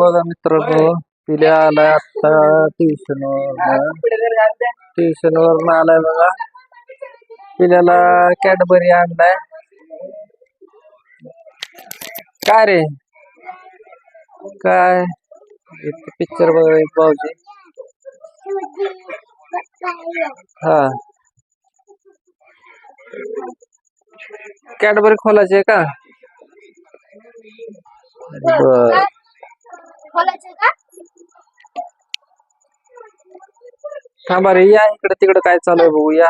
बघा मित्रांनो पिल्या आलाय आता ट्युशन ट्युशन वरून आलाय बघा. पिल्याला कॅडबरी आणलाय. काय रे? काय? पिक्चर बघा एक भाऊजी. हा. कॅडबरी खोलायची आहे का? बर. का? थांबा रे या इकडे तिकडे काय चालू आहे बघू या.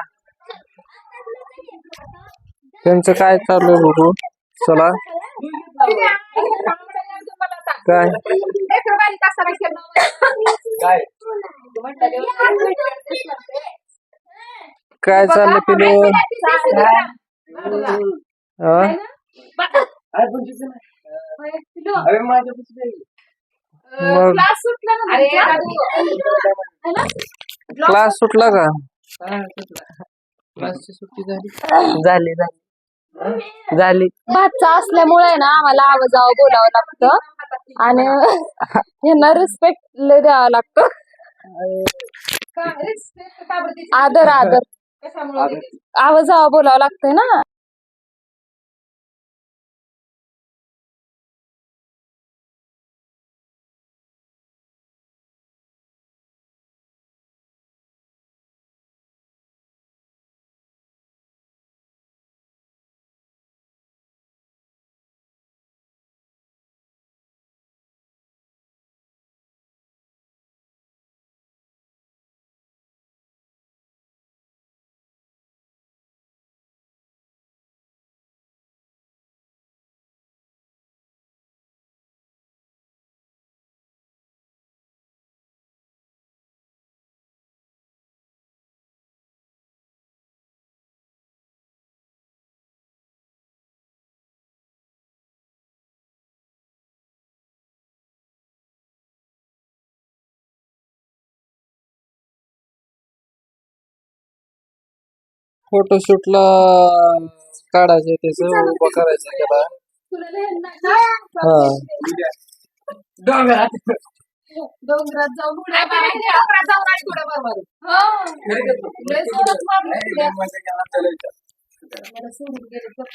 त्यांचं काय चालू आहे बघू चला. काय? काय? चाललं पिलो? क्लास सुटला का? क्लासची सुट्टी झाली. झाली झाली. झाली. भातचा असल्यामुळे ना आम्हाला आवाजावं बोलावं लागतं आणि यांना रिस्पेक्ट लय द्यावं लागतं. आदर आदर. आवाजावं बोलावं लागतंय ना. फोटोशूटला काढायचं त्याच उभं करायचं त्याला हा डोंगरात जाऊन उड्या मारायच्या. हो. लय जोरात मारलं उड्या. मला सोडून गेले बघ.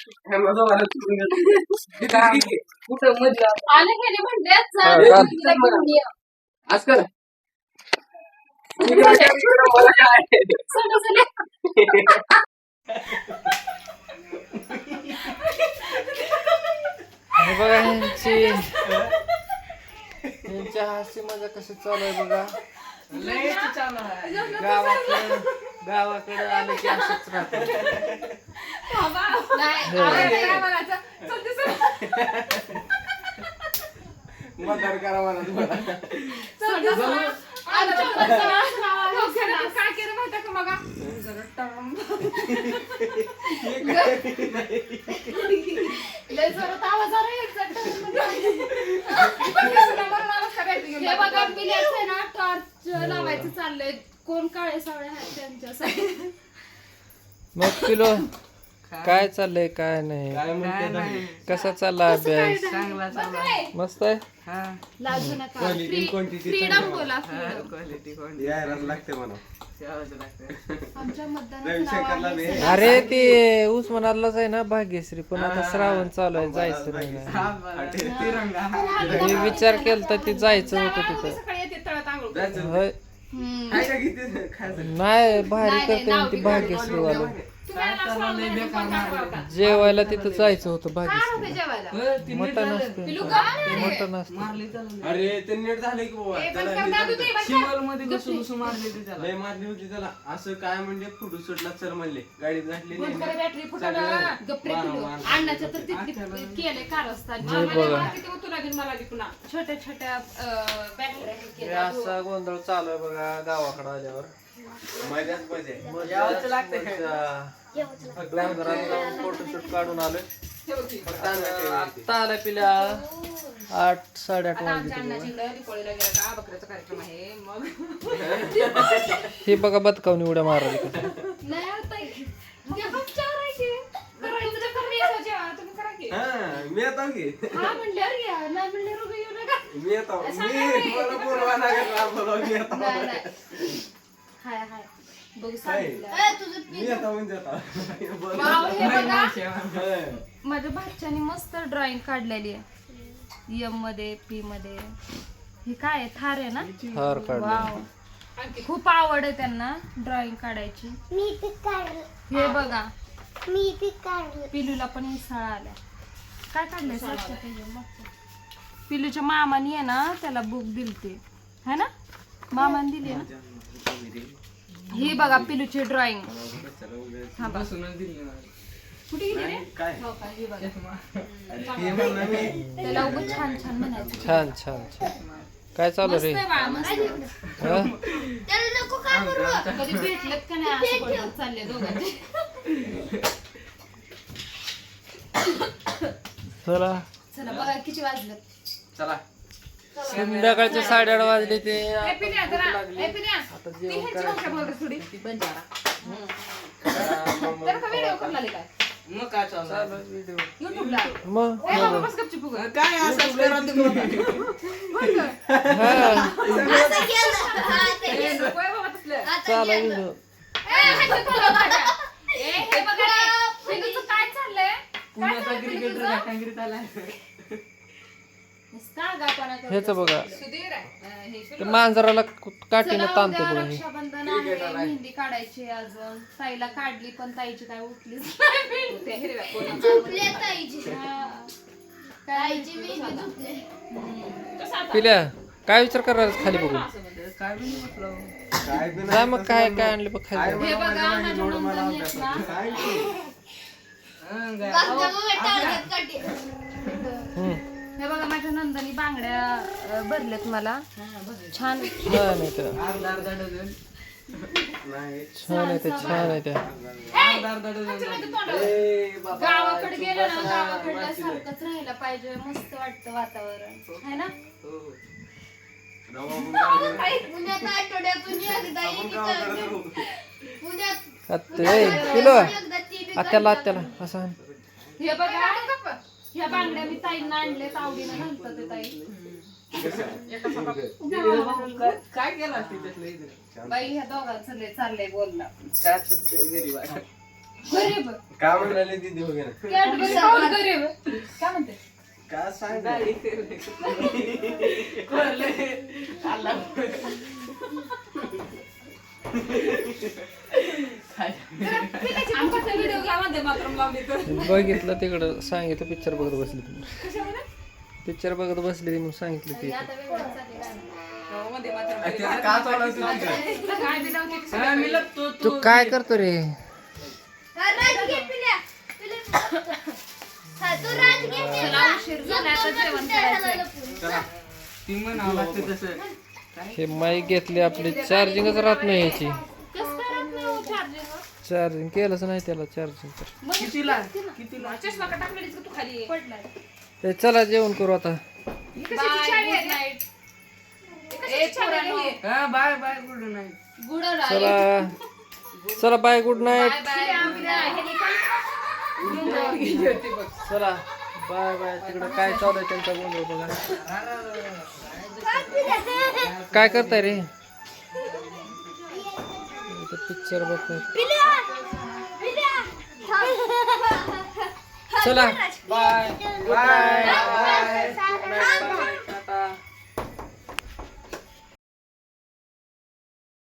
आले गेले म्हणले जा, हा, चाल. तिला घेऊन ये. समजले? हे बघा यांची यांची हास्य मजा कशी चालू आहे बघा? गावाकडे गावाकडे आलं की असंच राहतं. नाही, आले नाही. मतदार करा मला तुम्हाला. काय केलं माहिती का मग लय जोरात आवाज आला एकदा हे बघा पिल्याचं ना टॉर्च लावायचं चाललंय कोण काळे सावळे मग किलो काय? चाललंय काय नाही? काय म्हणते कसा चालला अभ्यास? मस्त आहे? लाजू नका. Quality, quantity फ्रीडम बोला. freedom. यायलाच लागते मला आमच्या मतदानाचं रविशंकरला नाव बी आहे अरे ते उस्मानातलाच आहे ना भाग्यश्री. पण आता श्रावण चालू आहे जायचं नाही ना. मी विचार केला तर ते जायचं होतं तिथं. नाही भारी करते नाव ना ती बी भाग्यश्री वाला जेवायला तिथं जायचं होतं भाग्यश्री जेवायला? मटण असते. पिलू का? अरे, मटण असते. अरे ते नीट झालं की बाबा ए, त्याला बंद कर, हे दादू, झालं. ते बंद कर. लय मारली होती त्याला. असं काय म्हणजे फोटो शूटला चल म्हणले. गाडीत घातली बॅटरी फुटलं. अण्णाच्या तर हे बघा. छोट्या छोट्या हे. असा गोंधळ चालू आहे बघा गावाकडे आल्यावर. मजाच मजा. फोटोशूट काढून आलोय. हे आता आला पिल्या आठ साडेआठ आता वाजले अण्णाची इकडं दीपावलीला गेला का? बकऱ्याचा कार्यक्रम आहे. मग हे बघा बदकावनी उड्या मारायला आता की. हा मी आता की. हा म्हणल्यावर या. नाही म्हणल्यावर उभे येऊ नका. मी येतो. मी बोलवा बोलवा मी नाही. हाय हाय. बघू सांगितलं. मी म्हणजे. वाव, हे बघा. माझ्या भाच्याने मस्त ड्रॉइंग काढलेली आहे. एममध्ये पी मध्ये. हे काय आहे? थार आहे ना? हार काढले वाव. खूप आवड आहे त्यांना ड्रॉइंग काढायची. मी ते काढलं. हे बघा. मी ते काढलं. पिलूला पण हिसाळा आल्या. काय काढलंय? पिलूच्या मामानी आहे ना त्याला बुक दिलते. है ना? मामाने दिली ना? ही बघा पिलूची ड्रॉइंग. थांबा कुठे गेली रे? काय? हो का, ही बघा. त्याला उगाच छान छान म्हणायचं. छान छान छान. काय चालू रे? आहे बाळा मस्त हा? त्याला नको काय करू कधी भेटलेत का नाही असं बडबड चालले दोघांचे? चला. चला बघा किती वाजलं चला. संध्याकाळचे साडेआठ वाजले ते. आता जेवण मग काय चालू. हा. हा, हे काय चाललंय? काय. ह्याचं बघा. सुधीर आहे. अं, ते. मांजराला काठीनं ताणतो बघा हे रक्षाबंधन आहे मेहंदी काढायची अजून. ताईला काढली पण ताईची काय उठलीच नाही. मेहंदी. झोपल्या ताईची. हा. काय ताईची मी झोपले पिल्या काय विचार करणार खाली बघून? काय बी जा मग काय काय आणलं बघ काय खाली हे बघा माझ्या काय की? हे बघा माझ्या नंदनी बांगड्या भरल्यात मला. छान. छान आहे त्या नाही. छान आहे त्या छान आहे त्या ए, बाबा, गावाकडे गेलं ना मातीला. सारखंच राहायला पाहिजे मस्त वाटतं वातावरण. है. ना? हो. गावाकडे- आई, पुण्यात आठवड्यातून एकदा. पुण्यात आत्या ए, पिलो. आत्याला आत्याला असं. हे बघा. ह्या बांगड्या मी ताईंना आणले आवडीनं घालतात ते ताई. बाई ह्या दोघांचं लय चाललंय बोलला गरीब काय म्हणाले दिदी वगैरे? कॅडबरी खाऊन गरीब काय म्हणते? काय सांग? आमचा बघितलं तिकडं सांगितलं पिक्चर बघत बसली तुम्ही पिक्चर बघत बसली ती म्हणून सांगितलं ती. की तू काय करतो रे? हा. हा, हे माईक घेतली आपली चार्जिंगच राहत नाही हो चार्जिंग केलंच नाही त्याला चार्जिंग तर. कितीला? कितीला? चष्मा का टाकलेलीस का तू खाली पडलाय. ते चला जेवण करू आता. Bye good night bye bye good night good night. चला. चला बाय गुड नाईट बाय चला बाय बाय तिकडं काय चालू आहे त्यांचा गोंधळ बघा. काय करताय रे? पिक्चर बघतोय. चला. Bye bye.